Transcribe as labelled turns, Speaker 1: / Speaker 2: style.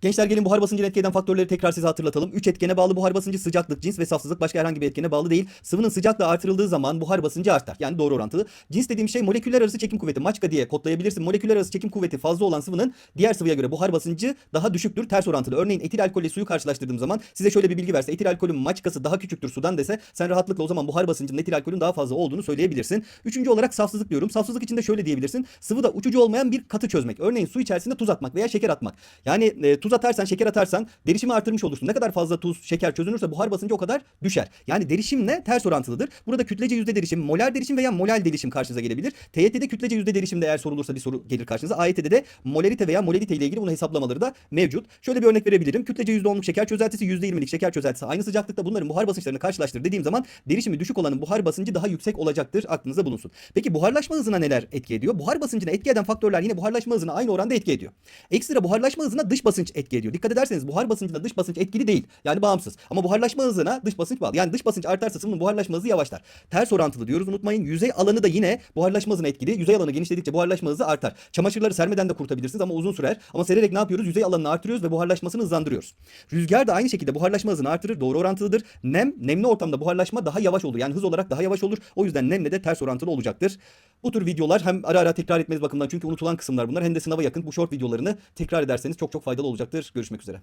Speaker 1: Gençler gelin buhar basıncını etki eden faktörleri tekrar size hatırlatalım. 3 etkene bağlı buhar basıncı sıcaklık, cins ve safsızlık başka herhangi bir etkene bağlı değil. Sıvının sıcaklığı artırıldığı zaman buhar basıncı artar. Yani doğru orantılı. Cins dediğim şey moleküller arası çekim kuvveti. Maçka diye kodlayabilirsin. Moleküller arası çekim kuvveti fazla olan sıvının diğer sıvıya göre buhar basıncı daha düşüktür. Ters orantılı. Örneğin etil alkolle suyu karşılaştırdığım zaman size şöyle bir bilgi verse etil alkolün maçkası daha küçüktür sudan dese sen rahatlıkla o zaman buhar basıncının etil alkolün daha fazla olduğunu söyleyebilirsin. Üçüncü olarak safsızlık diyorum. Safsızlık için de şöyle diyebilirsin. Sıvıda uçucu olmayan bir katı çözmek. Örneğin su içerisinde tuz atmak veya şeker atmak. Yani e, tuz atarsan, şeker atarsan derişimi artırmış olursun. Ne kadar fazla tuz, şeker çözünürse buhar basıncı o kadar düşer. Yani derişimle ters orantılıdır. Burada kütlece yüzde derişim, molar derişim veya molal derişim karşınıza gelebilir. TYT'de kütlece yüzde derişimde eğer sorulursa bir soru gelir karşınıza. AYT'de de molarite veya molalite ile ilgili bunun hesaplamaları da mevcut. Şöyle bir örnek verebilirim. Kütlece yüzde onluk şeker çözeltisi, yüzde yirmilik şeker çözeltisi aynı sıcaklıkta bunların buhar basınçlarını karşılaştır dediğim zaman derişimi düşük olanın buhar basıncı daha yüksek olacaktır. Aklınızda bulunsun. Peki buharlaşma hızına neler etki ediyor? Buhar basıncına etki eden faktörler yine buharlaşma hızına aynı oranda etki ediyor. Ekstra buharlaşma hızına dış basınç etki ediyor. Dikkat ederseniz buhar basıncına dış basınç etkili değil. Yani bağımsız. Ama buharlaşma hızına dış basınç bağlı. Yani dış basınç artarsa sıvının buharlaşma hızı yavaşlar. Ters orantılı diyoruz unutmayın. Yüzey alanı da yine buharlaşma hızına etkili. Yüzey alanı genişledikçe buharlaşma hızı artar. Çamaşırları sermeden de kurutabilirsiniz ama uzun sürer. Ama sererek ne yapıyoruz? Yüzey alanını artırıyoruz ve buharlaşmasını hızlandırıyoruz. Rüzgar da aynı şekilde buharlaşma hızını artırır. Doğru orantılıdır. Nem, nemli ortamda buharlaşma daha yavaş olur. Yani hız olarak daha yavaş olur. O yüzden nemle de ters orantılı olacaktır. Bu tür videolar hem ara ara tekrar etmeniz bakımından çünkü unutulan kısımlar bunlar hem de sınava yakın bu short videolarını tekrar ederseniz çok çok faydalı olacaktır. Görüşmek üzere.